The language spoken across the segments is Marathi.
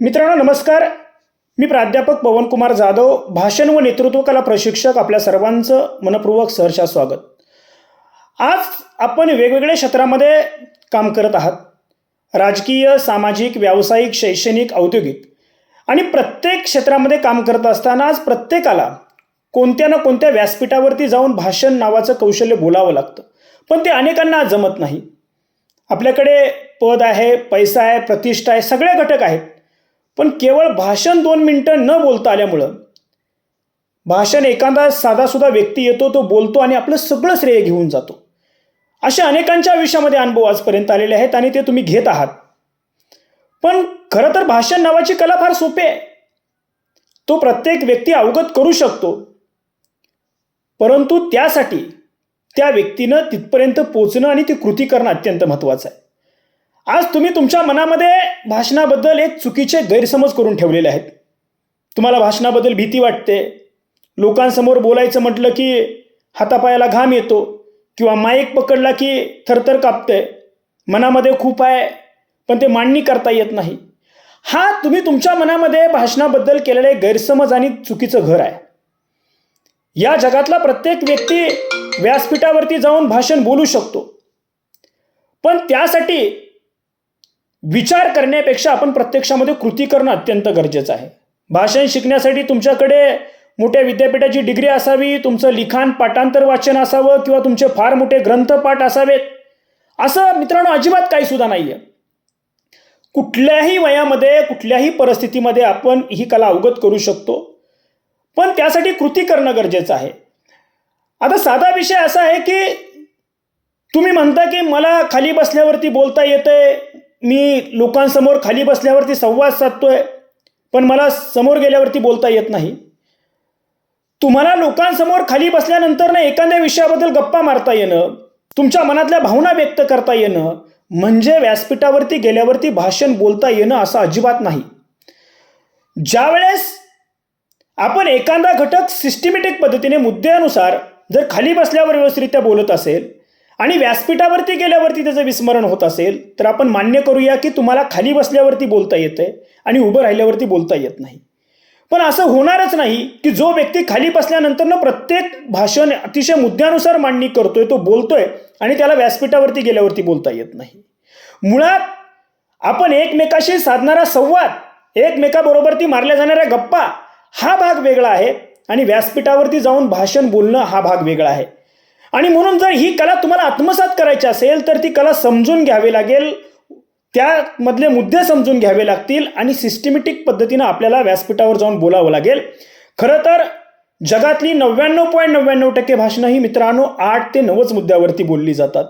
मित्रांनो नमस्कार. मी प्राध्यापक पवनकुमार जाधव भाषण व नेतृत्व कला प्रशिक्षक आपल्या सर्वांचं मनपूर्वक सहर्षा स्वागत. आज आपण वेगवेगळ्या क्षेत्रामध्ये काम करत आहात. राजकीय सामाजिक व्यावसायिक शैक्षणिक औद्योगिक. आणि प्रत्येक क्षेत्रामध्ये काम करत असताना आज प्रत्येकाला कोणत्या ना कोणत्या व्यासपीठावरती जाऊन भाषण नावाचं कौशल्य बोलावं लागतं. पण ते अनेकांना जमत नाही. आपल्याकडे पद आहे पैसा आहे प्रतिष्ठा आहे सगळे घटक आहेत. पण केवळ भाषण दोन मिनटं न बोलता आल्यामुळं भाषण एखादा साधासुद्धा व्यक्ती येतो तो बोलतो आणि आपलं सगळं श्रेय घेऊन जातो. अशा अनेकांच्या आयुष्यामध्ये अनुभव आजपर्यंत आलेले आहेत आणि ते तुम्ही घेत आहात. पण खरं तर भाषण नावाची कला फार सोपी आहे. तो प्रत्येक व्यक्ती अवगत करू शकतो. परंतु त्यासाठी त्या व्यक्तीनं तिथपर्यंत पोचणं आणि ती कृती करणं अत्यंत महत्त्वाचं आहे. आज तुम्ही तुमच्या मनामध्ये भाषणाबद्दल एक चुकीचे गैरसमज करून ठेवलेले आहेत. तुम्हाला भाषणाबद्दल भीती वाटते. लोकांसमोर बोलायचं म्हटलं की हातापायाला घाम येतो किंवा माईक पकडला की थरथर कापते. मनामध्ये खूप आहे पण ते मांडणी करता येत नाही. हा तुम्ही तुमच्या मनामध्ये भाषणाबद्दल केलेले गैरसमज आणि चुकीचं घर आहे. या जगातला प्रत्येक व्यक्ती व्यासपीठावरती जाऊन भाषण बोलू शकतो. पण त्यासाठी विचार करण्यापेक्षा आपण प्रत्यक्षामध्ये कृती करणं अत्यंत गरजेचं आहे. भाषण शिकण्यासाठी तुमच्याकडे मोठ्या विद्यापीठाची डिग्री असावी तुमचं लिखाण पाठांतर वाचन असावं किंवा तुमचे फार मोठे ग्रंथपाठ असावेत. असं मित्रांनो अजिबात काही सुद्धा नाही आहे कुठल्याही वयामध्ये कुठल्याही परिस्थितीमध्ये आपण ही कला अवगत करू शकतो. पण त्यासाठी कृती करणं गरजेचं आहे. आता साधा विषय असा आहे की तुम्ही म्हणता की मला खाली बसल्यावरती बोलता येतंय मी लोकांसमोर खाली बसल्यावरती संवाद साधतोय पण मला समोर गेल्यावरती बोलता येत नाही. तुम्हाला लोकांसमोर खाली बसल्यानंतर ना एखाद्या विषयाबद्दल गप्पा मारता येणं तुमच्या मनातल्या भावना व्यक्त करता येणं म्हणजे व्यासपीठावरती गेल्यावरती भाषण बोलता येणं असं अजिबात नाही. ज्यावेळेस आपण एखादा घटक सिस्टमॅटिक पद्धतीने मुद्द्यानुसार जर खाली बसल्यावर व्यवस्थितरित्या बोलत असेल आणि व्यासपीठावरती गेल्यावरती त्याचं विस्मरण होत असेल तर आपण मान्य करूया की तुम्हाला खाली बसल्यावरती बोलता येते आणि उभं राहिल्यावरती बोलता येत नाही. पण असं होणारच नाही की जो व्यक्ती खाली बसल्यानंतर ना प्रत्येक भाषण अतिशय मुद्द्यानुसार मांडणी करतोय तो बोलतोय आणि त्याला व्यासपीठावरती गेल्यावरती बोलता येत नाही. मुळात आपण एकमेकाशी साधणारा संवाद एकमेकाबरोबर ती मारल्या जाणाऱ्या गप्पा हा भाग वेगळा आहे आणि व्यासपीठावरती जाऊन भाषण बोलणं हा भाग वेगळा आहे. आणि म्हणून जर ही कला तुम्हाला आत्मसात करायची असेल तर ती कला समजून घ्यावी लागेल. त्यामधले मुद्दे समजून घ्यावे लागतील आणि सिस्टमॅटिक पद्धतीनं आपल्याला व्यासपीठावर जाऊन बोलावं लागेल. खरं तर जगातली नव्याण्णव पॉईंट नव्याण्णव टक्के भाषणं ही मित्रांनो आठ ते नऊच मुद्द्यावरती बोलली जातात.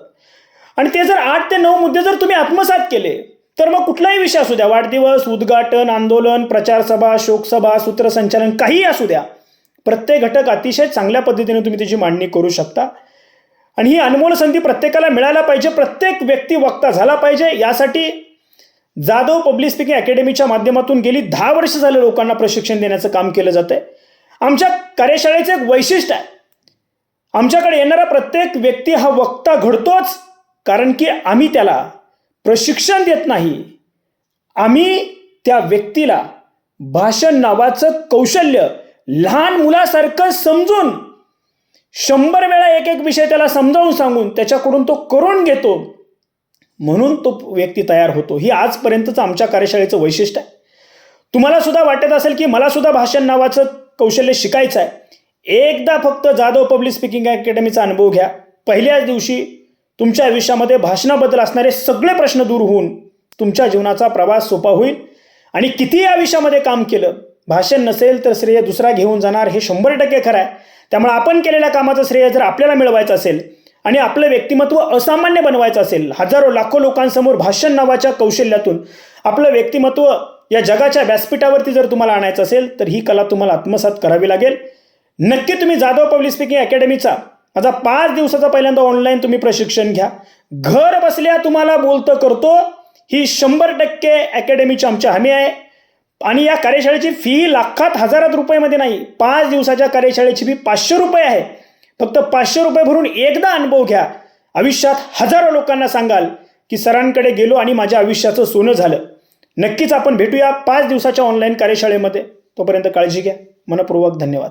आणि ते जर आठ ते नऊ मुद्दे जर तुम्ही आत्मसात केले तर मग कुठलाही विषय असू द्या. वाढदिवस उद्घाटन आंदोलन प्रचारसभा शोकसभा सूत्रसंचालन काहीही असू द्या. प्रत्येक घटक अतिशय चांगल्या पद्धतीने तुम्ही त्याची मांडणी करू शकता. आणि ही अनमोल संधी प्रत्येकाला मिळायला पाहिजे प्रत्येक व्यक्ती वक्ता झाला पाहिजे. यासाठी जाधव पब्लिक स्पीकिंग अकॅडमीच्या माध्यमातून गेली दहा वर्ष झालं लोकांना प्रशिक्षण देण्याचं काम केलं जातं आहे आमच्या कार्यशाळेचं एक वैशिष्ट्य आहे. आमच्याकडे येणारा प्रत्येक व्यक्ती हा वक्ता घडतोच कारण की आम्ही त्याला प्रशिक्षण देत नाही. आम्ही त्या व्यक्तीला भाषण नावाचं कौशल्य लहान मुलासारखं समजून शंभर वेळा एक एक विषय त्याला समजावून सांगून त्याच्याकडून तो करून घेतो. म्हणून तो व्यक्ती तयार होतो. ही आजपर्यंतचं आमच्या कार्यशाळेचं वैशिष्ट्य आहे. तुम्हाला सुद्धा वाटत असेल की मला सुद्धा भाषण नावाचं कौशल्य शिकायचं आहे एकदा फक्त जाधव पब्लिक स्पीकिंग अकॅडमीचा अनुभव घ्या. पहिल्याच दिवशी तुमच्या आयुष्यामध्ये भाषणाबद्दल असणारे सगळे प्रश्न दूर होऊन तुमच्या जीवनाचा प्रवास सोपा होईल. आणि किती या विषयामध्ये काम केलं भाषण नसेल तर श्रेय दुसरा घेऊन जाणार हे शंभर टक्के खरं आहे त्यामुळे आपण केलेल्या कामाचं श्रेय जर आपल्याला मिळवायचं असेल आणि आपलं व्यक्तिमत्व असामान्य बनवायचं असेल हजारो लाखो लोकांसमोर भाषण नावाच्या कौशल्यातून आपलं व्यक्तिमत्व या जगाच्या व्यासपीठावरती जर तुम्हाला आणायचं असेल तर ही कला तुम्हाला आत्मसात करावी लागेल. नक्की तुम्ही जाधव पब्लिक स्पीकिंग अकॅडमीचा माझा पाच दिवसाचा पहिल्यांदा ऑनलाईन तुम्ही प्रशिक्षण घ्या. घर बसल्या तुम्हाला बोलतं करतो. ही शंभर टक्के अकॅडमीची आमची हमी आहे. आणि या कार्यशाळेची फी लाखात हजारात रुपयामध्ये नाही. पाच दिवसाच्या कार्यशाळेची फी पाचशे रुपये आहे. फक्त पाचशे रुपये भरून एकदा अनुभव घ्या. आयुष्यात हजारो लोकांना सांगाल की सरांकडे गेलो आणि माझ्या आयुष्याचं सोनं झालं. नक्कीच आपण भेटूया पाच दिवसाच्या ऑनलाईन कार्यशाळेमध्ये. तोपर्यंत काळजी घ्या. मनपूर्वक धन्यवाद.